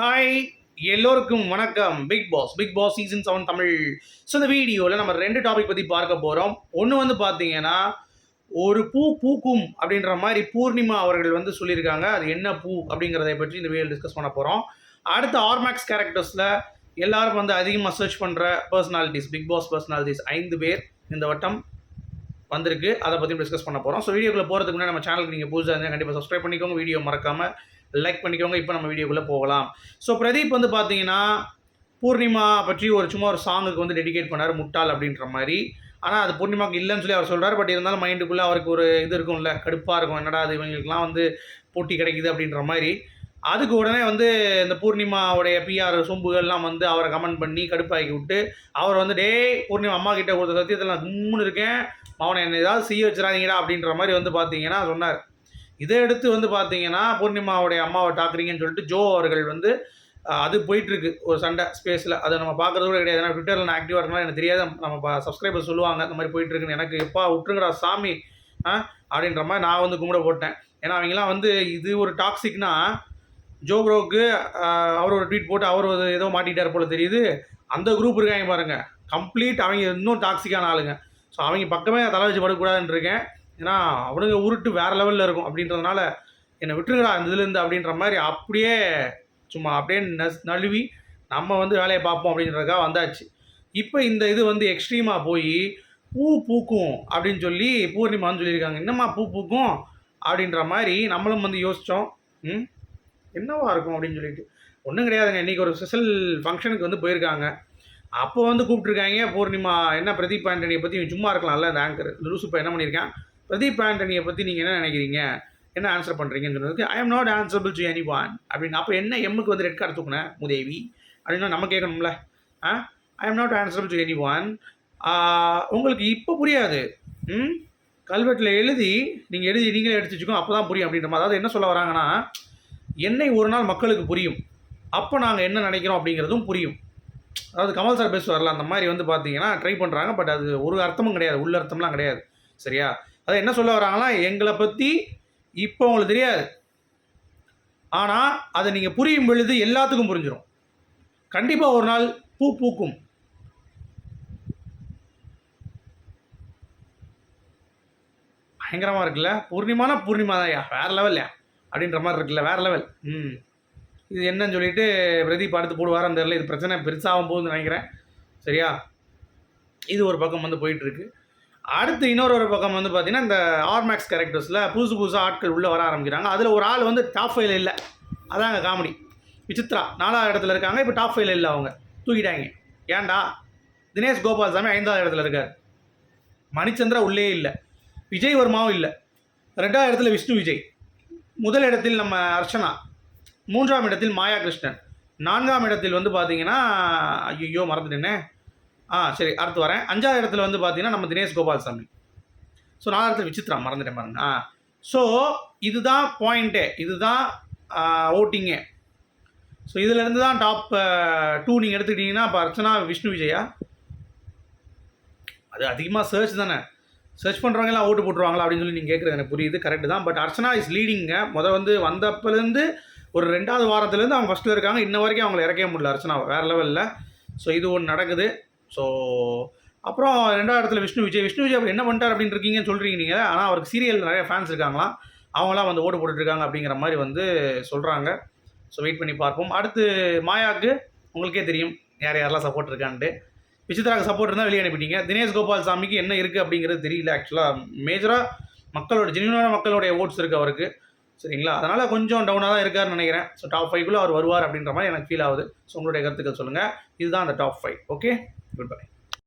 Hi எல்லோருக்கும் வணக்கம். Bigg Boss Bigg Boss season seven Tamil. So இந்த வீடியோவில் நம்ம ரெண்டு டாபிக் பற்றி பார்க்க போகிறோம் ஒன்று வந்து பார்த்தீங்கன்னா ஒரு பூ பூக்கும் அப்படின்ற மாதிரி பூர்ணிமா அவர்கள் வந்து சொல்லியிருக்காங்க. அது என்ன பூ அப்படிங்கிறதை பற்றி இந்த வீடியோ டிஸ்கஸ் பண்ண போகிறோம் அடுத்து ஆர்மேக்ஸ் கேரக்டர்ஸில் எல்லாரும் வந்து அதிகமாக சர்ச் பண்ணுற பர்சனாலிட்டிஸ் பிக் பாஸ் பர்சனாலிட்டிஸ் ஐந்து பேர் இந்த வட்டம் வந்திருக்கு. அதை பற்றி டிஸ்கஸ் பண்ண போகிறோம் ஸோ வீடியோக்குள்ளே போகிறதுக்கு முன்னாடி நம்ம சேனலுக்கு நீங்கள் புதுசாக இருந்தால் கண்டிப்பாக சப்ஸ்கிரைப் பண்ணிக்கோங்க. வீடியோ மறக்காமல் லைக் பண்ணிக்கோங்க இப்போ நம்ம வீடியோக்குள்ளே போகலாம். ஸோ பிரதீப் வந்து பார்த்தீங்கன்னா பூர்ணிமா பற்றி ஒரு சும்மா ஒரு சாங்குக்கு வந்து டெடிகேட் பண்ணார் முட்டாள் அப்படின்ற மாதிரி. ஆனால் அது பூர்ணிமாவுக்கு இல்லைன்னு சொல்லி அவர் சொல்கிறார் பட் இருந்தாலும் மைண்டுக்குள்ளே அவருக்கு ஒரு இது இருக்கும்ல கடுப்பாக இருக்கும். என்னடா அது இவங்களுக்குலாம் வந்து போட்டி கிடைக்குது அப்படின்ற மாதிரி. அதுக்கு உடனே வந்து இந்த பூர்ணிமாவுடைய பிஆர் சொம்புகள்லாம் வந்து அவரை கமெண்ட் பண்ணி கடுப்பாக்கி விட்டு அவர் வந்து டே பூர்ணிமா அம்மா கிட்ட கொடுத்த சத்தியத்தில் நான் கும்முன்னு இருக்கேன். அவனை என்ன ஏதாவது செய்ய வச்சிடாதீங்கடா அப்படின்ற மாதிரி வந்து பார்த்தீங்கன்னா சொன்னார். இதை எடுத்து வந்து பார்த்தீங்கன்னா பூர்ணிமாவுடைய அம்மாவை டாக்குறீங்கன்னு சொல்லிட்டு ஜோ அவர்கள் வந்து அது போயிட்டுருக்கு. ஒரு சண்டை ஸ்பேஸில் அதை நம்ம பார்க்குறது கூட கிடையாது. ஏன்னா ட்விட்டரில் நான் ஆக்டிவாக இருக்கனால எனக்கு தெரியாது. நம்ம சப்ஸ்கிரைபர் சொல்லுவாங்க இந்த மாதிரி போயிட்டுருக்குன்னு. எனக்கு எப்பா விட்டுருங்கடா சாமி. ஆ? அப்படின்ற மாதிரி நான் வந்து கும்பிட போட்டேன். ஏன்னா அவங்களாம் வந்து இது ஒரு டாக்ஸிக்னா ஜோ ப்ரோக்கு அவர் ஒரு ட்வீட் போட்டு அவர் ஒரு ஏதோ மாட்டிக்கிட்டார் போல தெரியுது. அந்த குரூப் இருக்காங்க பாருங்க. கம்ப்ளீட் அவங்க இன்னும் டாக்ஸிக்கான ஆளுங்க. ஸோ அவங்க பக்கமே தலை வச்சு படக்கூடாதுன்னு இருக்கேன். ஏன்னா அவனுங்க உருட்டு வேறு லெவலில் இருக்கும் அப்படின்றதுனால என்னை விட்டுருங்கடா அந்த இதுலேருந்து அப்படின்ற மாதிரி அப்படியே சும்மா அப்படியே நஸ் நழுவி நம்ம வந்து வேலையை பார்ப்போம் அப்படின்றதுக்காக வந்தாச்சு. இப்போ இந்த இது வந்து எக்ஸ்ட்ரீமாக போய் பூ பூக்கும் அப்படின்னு சொல்லி பூர்ணிமான்னு சொல்லியிருக்காங்க. என்னம்மா பூ பூக்கும்? அப்படின்ற மாதிரி நம்மளும் வந்து யோசித்தோம் ம்? என்னவா இருக்கும் அப்படின்னு சொல்லிட்டு. ஒன்றும் கிடையாதுங்க. இன்றைக்கி ஒரு ஸ்பெஷல் ஃபங்க்ஷனுக்கு வந்து போயிருக்காங்க. அப்போ வந்து கூப்பிட்ருக்காங்க பூர்ணிமா என்ன பிரதீப் ஆண்டனியை பற்றி சும்மா இருக்கலாம்ல அந்த ஆங்கர் லூசுப்பா இப்போ என்ன பண்ணியிருக்கேன்? பிரதீப் ஆண்டனியை பற்றி நீங்கள் என்ன நினைக்கிறீங்க? என்ன ஆன்சர் பண்ணுறீங்கன்னு சொன்னதுக்கு I am not answerable to anyone அப்படின்னு அப்போ என்ன எம்முக்கு வந்து ரெட் கார்டு தூக்குனேன் முதேவி? அப்படின்னு நம்ம கேட்கணும்ல. ஆ? I am not answerable to anyone உங்களுக்கு இப்போ புரியாது. ம்? கல்வெட்டில் எழுதி நீங்கள் எழுதி நீங்களே எடுத்து வச்சுக்கோ அப்போ தான் புரியும் அப்படின்ற மாதிரி. அதாவது என்ன சொல்ல வராங்கன்னா என்னை ஒரு நாள் மக்களுக்கு புரியும். அப்போ நாங்கள் என்ன நினைக்கிறோம் அப்படிங்கிறதும் புரியும். அதாவது கமல் சார் பேசுவார்ல அந்த மாதிரி வந்து பார்த்தீங்கன்னா ட்ரை பண்ணுறாங்க பட் அது ஒரு அர்த்தமும் கிடையாது. உள்ள அர்த்தம்லாம் கிடையாது. சரியா? அதை என்ன சொல்ல வராங்கன்னா எங்களை பற்றி இப்போ உங்களுக்கு தெரியாது. ஆனால் அதை நீங்கள் புரியும் பொழுது எல்லாத்துக்கும் புரிஞ்சிடும் கண்டிப்பாக ஒரு நாள் பூ பூக்கும். பயங்கரமாக இருக்குல்ல? பூர்ணிமானா பூர்ணிமா தான்யா வேறு லெவல்யா அப்படின்ற மாதிரி இருக்குல்ல? வேறு லெவல் ம். இது என்னன்னு சொல்லிட்டு பிரதீப் அடுத்து போடுவார் தெரியல. இது பிரச்சனை பெருசாகும் போகுதுன்னு நினைக்கிறேன். சரியா? இது ஒரு பக்கம் வந்து போயிட்டுருக்கு அடுத்து இன்னொரு ஒரு பக்கம் வந்து பார்த்தீங்கன்னா இந்த ஆர்மேக்ஸ் கேரக்டர்ஸில் புதுசு புதுசாக ஆட்கள் உள்ளே வர ஆரம்பிக்கிறாங்க. அதில் ஒரு ஆள் வந்து டாப் ஃபைவ்ல இல்லை. அதாங்க காமெடி விசித்ரா நாலாவது இடத்துல இருக்காங்க. இப்போ டாப் ஃபைவ்ல இல்லை அவங்க. தூக்கிட்டாங்க. ஏன்டா? தினேஷ் கோபால்சாமி ஐந்தாவது இடத்துல இருக்கார். மணிச்சந்திரா உள்ளே இல்லை. விஜய் வர்மாவும் இல்லை. ரெண்டாவது இடத்துல விஷ்ணு விஜய். முதல் இடத்தில் நம்ம அர்ச்சனா. மூன்றாம் இடத்தில் மாயா கிருஷ்ணன் நான்காம் இடத்தில் வந்து பார்த்தீங்கன்னா ஐயோ மறந்துட்டேனே. ஆ சரி அடுத்து வரேன். அஞ்சாவது இடத்துல வந்து பார்த்தீங்கன்னா நம்ம தினேஷ் கோபால்சாமி. ஸோ நாலாவது இடத்துல விசித்ரா மறந்துட்டேன் பாருங்க. ஆ. ஸோ இதுதான் பாயிண்ட்டே இதுதான் ஓட்டிங்கே ஸோ இதுலேருந்து தான் டாப் டூ நீங்கள் எடுத்துக்கிட்டிங்கன்னா இப்போ அர்ச்சனா விஷ்ணு விஜயா? அது அதிகமாக சர்ச் தானே. சர்ச் பண்ணுறவங்கலாம் ஓட்டு போட்டுருவாங்களா அப்படின்னு சொல்லி நீங்கள் கேட்குறது எனக்கு புரியுது கரெக்டு தான். பட் அர்ச்சனா இஸ் லீடிங்க முத வந்து வந்தப்பலேருந்து ஒரு ரெண்டாவது வாரத்துலேருந்து அவங்க ஃபஸ்ட்டில் இருக்காங்க. இன்ன வரைக்கும் அவங்கள இறக்கவே முடியல அர்ச்சனா வேறு லெவலில் ஸோ இது ஒன்று நடக்குது. ஸோ அப்புறம் ரெண்டாவது இடத்துல விஷ்ணு விஜய். விஷ்ணு விஜய் என்ன பண்ணிட்டார் அப்படின்னு இருக்கீங்கன்னு சொல்கிறீங்க நீங்கள் ஆனால் அவருக்கு சீரியல் நிறைய ஃபேன்ஸ் இருக்காங்களாம். அவங்களாம் வந்து ஓட்டு போட்டுட்ருக்காங்க அப்படிங்கிற மாதிரி வந்து சொல்கிறாங்க ஸோ வெயிட் பண்ணி பார்ப்போம். அடுத்து மாயாவுக்கு உங்களுக்கே தெரியும். யார் யாரெல்லாம் சப்போர்ட் இருக்கான்ட்டு. விசித்ராக்கு சப்போர்ட் இருந்தால் வெளியே அனுப்பிட்டீங்க. தினேஷ் கோபால் சாமிக்கு என்ன இருக்குது அப்படிங்கிறது தெரியல ஆக்சுவலாக மேஜராக மக்களோட ஜென்யூனான மக்களுடைய ஓட்ஸ் இருக்குது அவருக்கு. சரிங்களா? அதனால் கொஞ்சம் டவுனாக தான் இருக்காருன்னு நினைக்கிறேன். ஸோ டாப் ஃபைவ்க்குள்ளே அவர் வருவார் அப்படின்ற மாதிரி எனக்கு ஃபீல் ஆகுது. ஸோ உங்களுடைய கருத்துக்கள் சொல்லுங்கள் இதுதான் அந்த top five okay good bye